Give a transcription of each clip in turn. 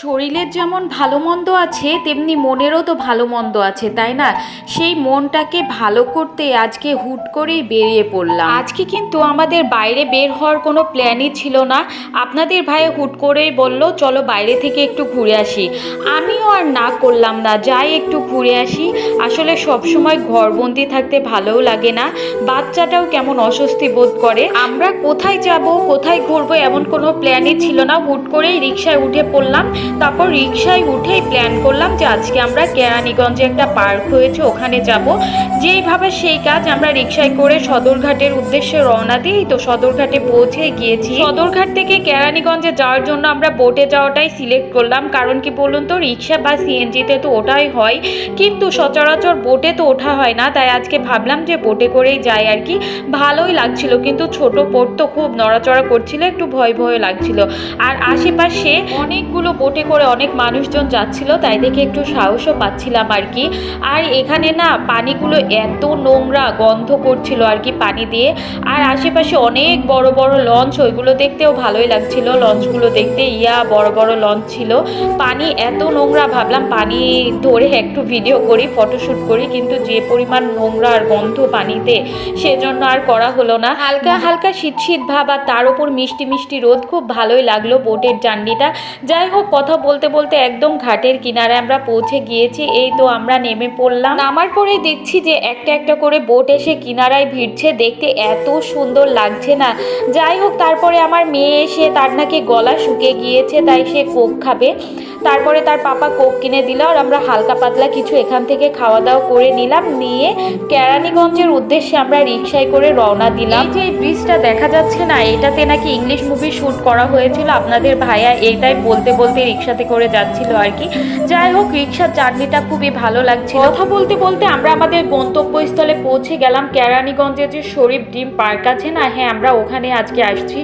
শরীরের যেমন ভালো মন্দ আছে, তেমনি মনেরও তো ভালো মন্দ আছে, তাই না? সেই মনটাকে ভালো করতে আজকে হুট করেই বেরিয়ে পড়লাম। আজকে কিন্তু আমাদের বাইরে বের হওয়ার কোনো প্ল্যানই ছিল না। আপনাদের ভাই হুট করেই বলল, চলো বাইরে থেকে একটু ঘুরে আসি। আমিও আর না করলাম না, যাই একটু ঘুরে আসি। আসলে সবসময় ঘরবন্দি থাকতে ভালোও লাগে না। বাচ্চাটাও কেমন অস্বস্তি বোধ করে। আমরা কোথায় যাব, কোথায় ঘুরবো এমন কোনো প্ল্যানই ছিল না। হুট করেই রিক্সায় উঠে পড়লাম। তারপর রিক্সায় উঠেই প্ল্যান করলাম যে আজকে আমরা কেরানীগঞ্জে একটা পার্ক হয়েছে, ওখানে যাব। যেইভাবে সেই কাজ আমরা রিক্সায় করে সদরঘাটের উদ্দেশ্যে রওনা দিই। তো সদরঘাটে পৌঁছে গিয়েছি। সদরঘাট থেকে কেরানীগঞ্জে যাওয়ার জন্য আমরা বোটে যাওয়াটাই সিলেক্ট করলাম। কারণ কি বলুন তো রিক্সা বা সিএনজিতে তো ওটাই হয়। কিন্তু সচরাচর বোটে তো ওঠা হয় না। তাই আজকে ভাবলাম যে বোটে করেই যাই আর কি। ভালোই লাগছিল, কিন্তু ছোট বোট তো খুব নড়াচড়া করছিল, একটু ভয় ভয় লাগছিল। আর আশেপাশে অনেকগুলো বোটে করে অনেক মানুষজন যাচ্ছিল, তাই দেখে একটু সাহসও পাচ্ছিলাম আর কি। আর এখানে না পানিগুলো এত নোংরা গন্ধ করছিল আর কি পানি দিয়ে। আর আশেপাশে অনেক বড় বড় লঞ্চ, ওইগুলো দেখতেও ভালোই লাগছিল। লঞ্চগুলো দেখতে ইয়া বড় বড় লঞ্চ ছিল। পানি এত নোংরা, ভাবলাম পানি ধরে একটু ভিডিও করি ফটোশ্যুট করি, কিন্তু যে পরিমাণ নোংরা আর গন্ধ পানিতে, সেজন্য আর করা হলো না। হালকা হালকা শীত শীত ভাব আর তার উপর মিষ্টি মিষ্টি রোদ, খুব ভালোই লাগল বোটের জার্নিটা। যাই হোক কথা বলতে বলতে একদম ঘাটের কিনারে আমরা পৌঁছে গিয়েছি। এই তো আমরা নেমে পড়লাম। নামার পরেই দেখছি যে একটা একটা করে বোট এসে কিনারায় ভিড়ছে। দেখতে এত সুন্দর লাগছে না। যাই হোক, তারপরে আমার মেয়ে এসে তার নাকি গলা শুকে গিয়েছে, তাই সে কোক খাবে। তারপরে তার পাপা কোক কিনে দিল আর আমরা হালকা পাতলা কিছু এখান থেকে খাওয়া দাওয়া করে নিলাম। নিয়ে কেরানীগঞ্জের উদ্দেশ্যে আমরা রিক্সায় করে রওনা দিলাম। যে এই ব্রিজটা দেখা যাচ্ছে না, এটাতে নাকি ইংলিশ মুভি শ্যুট করা হয়েছিল। আপনাদের ভাইয়া এটাই বলতে বলতে রিক্সাতে করে যাচ্ছিল আর কি। যাই হোক, রিক্সার জার্নিটা খুবই ভালো লাগছিল। কথা বলতে বলতে আমরা আমাদের গন্তব্যস্থলে পৌঁছে গেলাম কেরানীগঞ্জের যে শরীফ ডিম পার্ক আছে না হ্যাঁ আমরা ওখানে আজকে আসছি।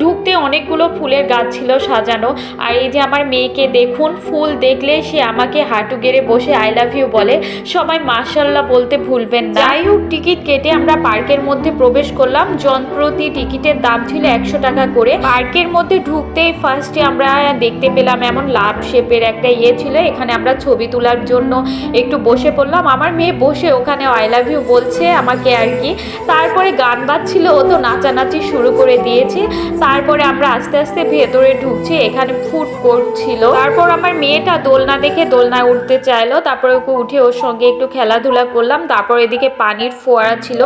ঢুকতে অনেকগুলো ফুলের গাছ ছিল সাজানো। আর এই যে আমার মেয়েকে দেখুন, ফুল দেখলে সে আমাকে হাঁটু গেড়ে বসে আই লাভ ইউ বলে। সবাই মার্শাল্লাহ বলতে ভুলবেন না। যাই হোক, টিকিট কেটে আমরা পার্কের মধ্যে প্রবেশ করলাম। জনপ্রতি টিকিটের দাম ছিল একশো টাকা করে। পার্কের মধ্যে ঢুকতেই ফার্স্টে আমরা দেখতে পেলাম এমন লাভ শেপের একটা ইয়ে ছিল এখানে আমরা ছবি তোলার জন্য একটু বসে পড়লাম। আমার মেয়ে বসে ওখানে আই লাভ ইউ বলছে আমাকে আর কি। তারপরে গান বাজছিল ও তো নাচানাচি শুরু করে দিয়েছে। তারপরে আমরা আস্তে আস্তে ভেতরে ঢুকছি এখানে ফুড কোর্ট ছিল তারপর আমার মেয়েটা দোলনা দেখে দোলনায় উঠতে চাইলো। তারপরে ওকে উঠে ওর সঙ্গে একটু খেলাধুলা করলাম। তারপর এদিকে পানির ফোয়ারা ছিল।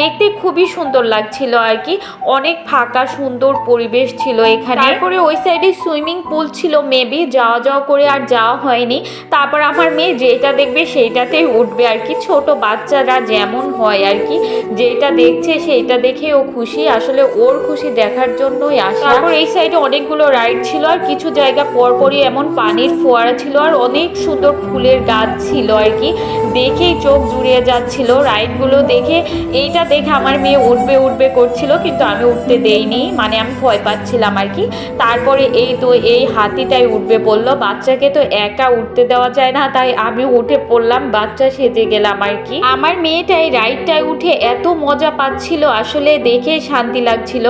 দেখতে খুবই সুন্দর লাগছিল আর কি। অনেক ফাঁকা সুন্দর পরিবেশ ছিল এখানে। তারপরে ওই সাইডে সুইমিং পুল ছিল মেবি যাওয়া যাওয়া করে আর যাওয়া হয়নি। তারপর আমার মেয়ে যেটা দেখবে সেইটাতেই উঠবে আর কি। ছোট বাচ্চারা যেমন হয় আর কি। যেটা দেখছে সেইটা দেখে ও খুশি। আসলে ওর খুশি দেখার জন্যই আসা। তারপর এই সাইডে অনেকগুলো রাইড ছিল আর কিছু জায়গা পরপরই এমন পানির ফোয়ারা ছিল আর অনেক সুন্দর ফুলের গাছ ছিল আর কি। দেখেই চোখ জুড়িয়ে যাচ্ছিল রাইডগুলো দেখে। এইটা দেখে আমার মেয়ে উঠবে উঠবে করছিল কিন্তু আমি উঠতে দেইনি। মানে আমি ভয় পাচ্ছিলাম আর কি। তারপরে এই তো এই হাতিটাই উঠবে বলল, বাচ্চাকে তো একা উঠতে দেওয়া যায় না, তাই আমি উঠে পড়লাম, বাচ্চা সেজে গেলাম আর কি। আমার মেয়েটাই রাইডটায় উঠে এত মজা পাচ্ছিল, আসলে দেখে শান্তি লাগছিল।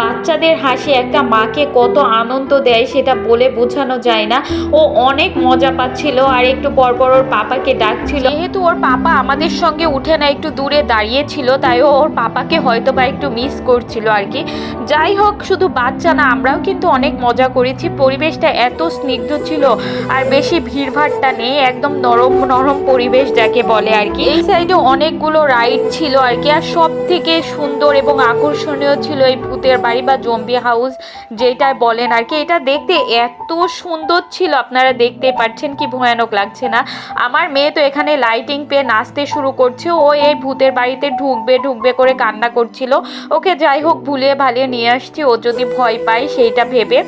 বাচ্চাদের হাসি, একটা মাকে কত আনন্দ দেয়, সেটা বলে বোঝানো যায় না। ও অনেক মজা পাচ্ছিল, আর একটু পরপর ওর পাপাকে ডাকছিল। যেহেতু ওর পাপা আমাদের সঙ্গে উঠে না, একটু দূরে দাঁড়িয়েছিল তাই ও ওর পাপাকে হয়তো বা একটু মিস করছিল আর কি। যাই হোক, শুধু বাচ্চা না, আমরাও কিন্তু অনেক মজা করেছি। পরিবেশটা এত স্নিগ্ধ ছিল। আর বেশি ভিড়ভাড়টা নেই, একদম নরম নরম পরিবেশ যাকে বলে আর কি। এই সাইডে অনেকগুলো রাইড ছিল আর কি, আর সব থেকে সুন্দর এবং আকর্ষণীয় ছিল এই ভূতের বাড়ি বা জম্বি হাউস যেটা বলেন আর কি। এটা দেখতে এত সুন্দর ছিল, আপনারা দেখতে পাচ্ছেন কি ভয়ানক লাগছে না। আমার মেয়ে তো এখানে লাইটিং পেয়ে নাচতে শুরু করছে, ও এই ভূতের বাড়িতে ঢুকবে ঢুকবে করে কান্না করছিল। ওকে যাই হোক, ভুলিয়ে ভালিয়ে নিয়ে আসছি, ও যদি ভয় পায় সেইটা ভেবে।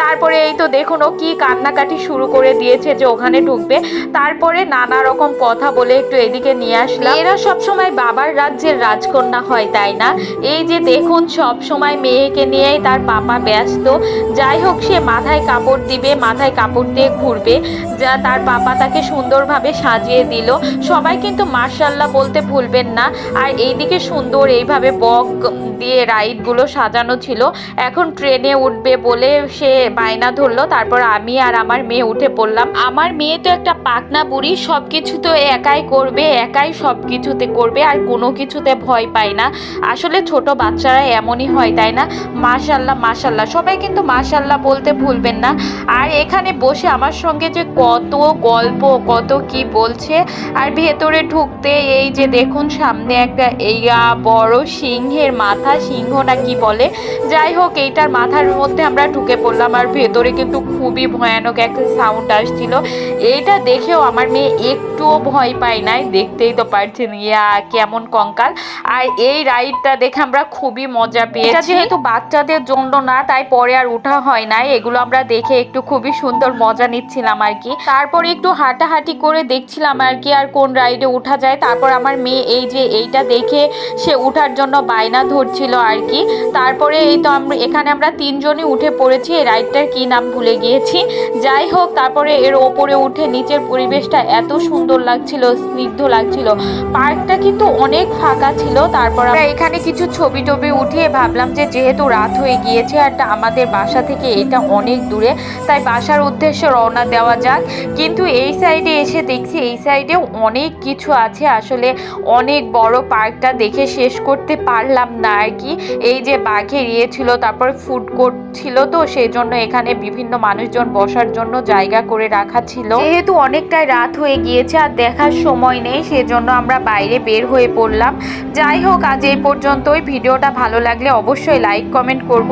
তারপরে এই তো দেখুন, ও কি কান্নাকাটি শুরু করে দিয়েছে যে ওখানে ঢুকবে। তারপরে নানা রকম কথা বলে একটু এদিকে নিয়ে আসলাম। এরা সবসময় বাবার রাজ্যের রাজকন্যা হয়, তাই না? এই যে দেখুন, সব সময় মেয়েকে নিয়েই তার পাপা ব্যস্ত। যাই হোক, সে মাথায় কাপড় দিবে, মাথায় কাপড় দিয়ে ঘুরবে। যা তার পাপা তাকে সুন্দরভাবে সাজিয়ে দিল। সবাই কিন্তু মার্শাল্লাহ বলতে ভুলবেন না। আর এইদিকে সুন্দর এইভাবে বক দিয়ে রাইডগুলো সাজানো ছিল। এখন ট্রেনে উঠবে বলে সে বায়না ধরলো, তারপর আমি আর আমার মেয়ে উঠে পড়লাম। আমার মেয়ে তো একটা পাকনা বুড়ি সব কিছু তো একাই করবে, একাই সব কিছুতে করবে, আর কোনো কিছুতে ভয় পায় না। আসলে ছোট বাচ্চারা এমনই হয়, তাই না? মাশাল্লাহ মাশাল্লাহ সবাই কিন্তু মাশাল্লাহ বলতে ভুলবেন না। আর এখানে বসে আমার সঙ্গে যে কত গল্প, কত কি বলছে, আর ভেতরে ঢুকতে এই যে দেখুন, সামনে একটা এইয়া বড় সিংহের মাথা সিংহ না কি বলে? যাই হোক এইটার মাথার মধ্যে আমরা ঢুকে পড়লাম আর ভেতরে কিন্তু খুবই ভয়ানক একটা সাউন্ড আসছিল। এইটা দেখেও আমার মেয়ে একটুও ভয় পায় নাই দেখতেই তো পারছেন। ইয়া কেমন কঙ্কাল। আর এই রাইডটা দেখে আমরা খুবই মজা পেয়েছি। এটা যেহেতু বাচ্চাদের জন্য না তাই পরে আর ওঠা হয় নাই। এগুলো আমরা দেখে একটু খুবই সুন্দর মজা নিচ্ছিলাম আর কি। তারপরে একটু হাঁটাহাঁটি করে দেখছিলাম আর কি আর কোন রাইডে ওঠা যায়। তারপর আমার মেয়ে এই যে এইটা দেখে সে উঠার জন্য বায়না ধরছিল আর কি। তারপরে এই তো আমরা, এখানে আমরা তিনজনই উঠে পড়েছি, এই রাইডটার কী নাম ভুলে গিয়েছি। যাই হোক, তারপরে এর ওপরে উঠে নিচের পরিবেশটা এত সুন্দর লাগছিল, স্নিগ্ধ লাগছিল। পার্কটা কিন্তু অনেক ফাঁকা ছিল, তারপর আমরা এখানে কিছু ছবি টবি উঠিয়ে ভাবলাম যে যেহেতু রাত হয়ে গিয়েছে, আর আমাদের বাসা থেকে এটা অনেক দূরে, তাই বাসার উদ্দেশ্যে রওনা দেওয়া যাক। কিন্তু এই সাইডে এসে দেখছি, এই সাইডেও অনেক কিছু আছে। আসলে অনেক বড় পার্কটা দেখে শেষ করতে পারলাম না আর কি, এই যে বাঘের ইয়ে ছিল তারপর ফুড কোর্ট ছিল তো, সেই জন্য এখানে বিভিন্ন মানুষজন বসার জন্য জায়গা করে রাখা ছিল। যেহেতু অনেকটাই রাত হয়ে গিয়েছে আর দেখার সময় নেই, সেজন্য আমরা বাইরে বের হয়ে পড়লাম। যাই হোক, আজ এই পর্যন্তই। ভিডিওটা ভালো লাগলে অবশ্যই লাইক কমেন্ট করব